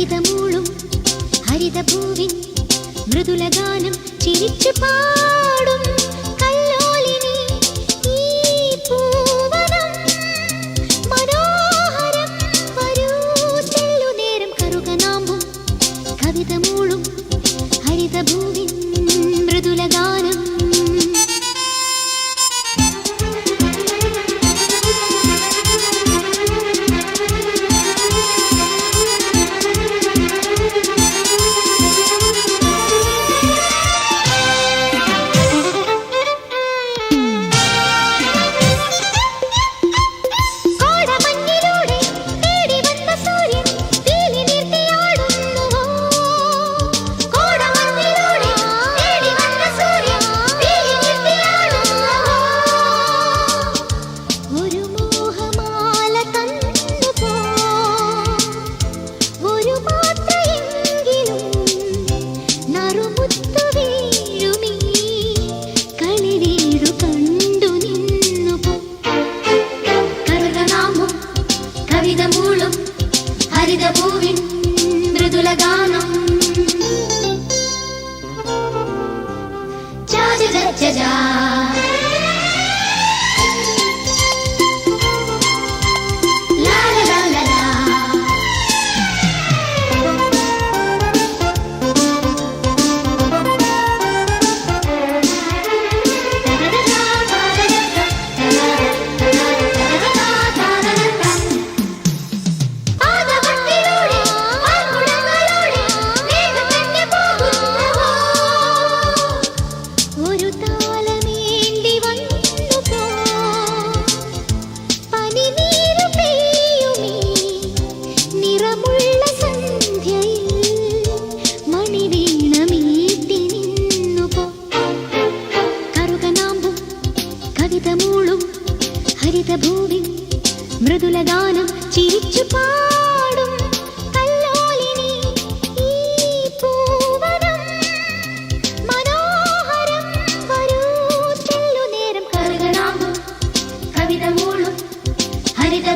ഹരിതമൂളും ഹരിതഭൂവിൻ മൃദുലഗാനം ചിരിച്ചു പാടും. ഹരിതഭൂവിൻ മൃദുലഗാനം ചാചാ ലാ ഹരിത മൃദുലഗാനം ചിരിച്ചു പാടും. കല്ലോലിനി ഈ മനോഹരം വരൂ. നേരം കവിത മൂളും ഹരിത